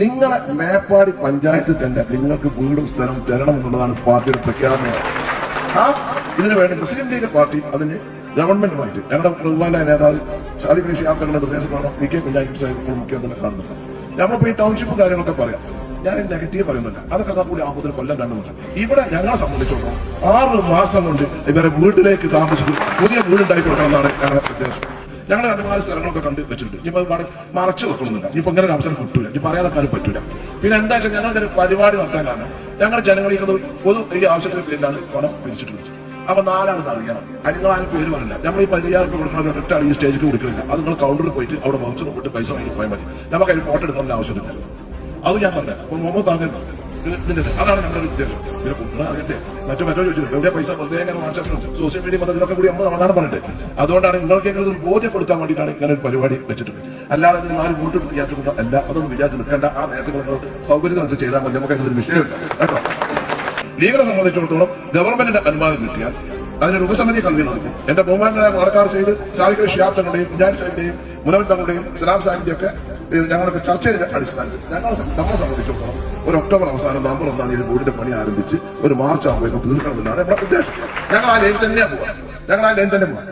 നിങ്ങളെ മേപ്പാടി പഞ്ചായത്ത് തന്നെ നിങ്ങൾക്ക് വീടും സ്ഥലവും തരണം എന്നുള്ളതാണ് പാർട്ടിയുടെ പ്രഖ്യാപനം. ആ ഇതിനു വേണ്ടി മുസ്ലിം ലീഗ് പാർട്ടി അതിന് ഗവൺമെന്റുമായിട്ട് ഞങ്ങളുടെ ബഹുമാനായ നേതാവ് ഷാദി കൃഷി യാത്രകളുടെ നിർദ്ദേശമാണ് പി കെ കുഞ്ഞാക്കി സാഹിബ് മുഖ്യമന്ത്രി കാണുന്നുണ്ട്. ഞങ്ങൾ ഈ ടൗൺഷിപ്പ് കാര്യങ്ങളൊക്കെ പറയാം. ഞാൻ നെഗറ്റീവ് പറയുന്നില്ല. അതൊക്കെ അതാ കൂടി ആകുമ്പോൾ കൊല്ലം രണ്ടു വർഷം ഇവിടെ ഞങ്ങളെ സംബന്ധിച്ചിടത്തോളം ആറ് മാസം കൊണ്ട് ഇവരെ വീട്ടിലേക്ക് താമസിക്കും. പുതിയ വീടുണ്ടായി കൊടുക്കണമെന്നാണ് ഞങ്ങളുടെ ഉദ്ദേശം. ഞങ്ങൾ രണ്ടു മൂന്നാൽ സ്ഥലങ്ങളൊക്കെ കണ്ട് വെച്ചിട്ടുണ്ട്. ഇപ്പൊ ഒരുപാട് മറച്ചു വെക്കണമെന്നില്ല ഇപ്പൊ ഇങ്ങനെ ഒരു അവസരം കിട്ടൂല. ഇനി പറയാതെ കാര്യം പറ്റൂല. പിന്നെ എന്താ വെച്ചാൽ ഞങ്ങൾക്ക് ഒരു പരിപാടി നടത്താൻ കാരണം ഞങ്ങൾ ജനങ്ങളിൽ പൊതു ഈ ആവശ്യത്തിന് പേരിലാണ് പണം പിരിച്ചിട്ടുള്ളത്. അപ്പൊ നാലാണ് സാധിക്കണം. അത് നിങ്ങൾ പേര് പറയില്ല നമ്മൾ ഈ പതിനായിരം രൂപ കൊടുക്കുന്ന ഒരൊറ്റ ഈ സ്റ്റേജിൽ കൊടുക്കുന്നില്ല അത് നിങ്ങൾ കൗണ്ടറിൽ പോയിട്ട് അവിടെ വൗച്ചർ പോയിട്ട് പൈസ വാങ്ങി പോയാൽ മതി. നമുക്ക് അതിന് ഫോട്ടോ എടുക്കേണ്ട ആവശ്യമില്ല. അത് ഞാൻ പറഞ്ഞു അപ്പൊ മുഹമ്മദ് താങ്കൾ ഇതിന്റെ അതാണ് നമ്മുടെ ഒരു ഉദ്ദേശം. പിന്നെ അറിയട്ടെ. മറ്റു മറ്റോ ചോദിച്ചിട്ടുണ്ട്. എവിടെ പൈസ? വെറുതെ എങ്ങനെ വാട്സാപ്പിലും സോഷ്യൽ മീഡിയ ഇതിനൊക്കെ കൂടി നമ്മൾ സമാധാനം പറഞ്ഞിട്ട്. അതുകൊണ്ടാണ് നിങ്ങൾക്ക് ഒരു ബോധ്യപ്പെടുത്താൻ വേണ്ടിയിട്ടാണ് ഇങ്ങനെ ഒരു പരിപാടി വെച്ചിട്ടുണ്ട് അല്ലാതെ നിങ്ങൾ ആരും കൂട്ടെടുത്ത് വിചാരിച്ചുകൊണ്ട് അല്ല അതൊന്നും വിചാരിച്ച് നിൽക്കേണ്ട. ആ നേരത്തെ നിങ്ങൾ സൗകര്യത്തിനനുസരിച്ച് ചെയ്താൽ മതി. നമുക്ക് അതിനൊരു വിഷയമില്ല കേട്ടോ? ലീഗിനെ സംബന്ധിച്ചിടത്തോളം ഗവൺമെന്റിന്റെ അനുവാദം കിട്ടിയാൽ അതിനൊരു ഉപസമിതി കൽവി നടക്കും എന്റെ ബഹുമാനായ പാലക്കാട് സൈഡ് സാദിഖ് ഷിയാബ് തങ്ങളുടെയും കുഞ്ഞാൻ സാഹിബിന്റെയും മുനവൻ തങ്ങളുടെയും സലാം സാഹിബിന്റെ ഒക്കെ ഞങ്ങളൊക്കെ ചർച്ച ചെയ്ത അടിസ്ഥാനത്തിൽ ഞങ്ങളെ നമ്മളെ സംബന്ധിച്ചിടത്തോളം ഒരു ഒക്ടോബർ അവസാനം നവംബർ ഒന്നാണ് തീയതി വീടിന്റെ പണി ആരംഭിച്ച് ഒരു മാർച്ച് ആകുമ്പോഴേക്കും തീർക്കണം എന്നാണ് നമ്മുടെ ഉദ്ദേശം. ഞങ്ങൾ ആ ലൈൻ തന്നെയാണ് പോവാ ഞങ്ങൾ ആ ലൈൻ തന്നെ പോവാം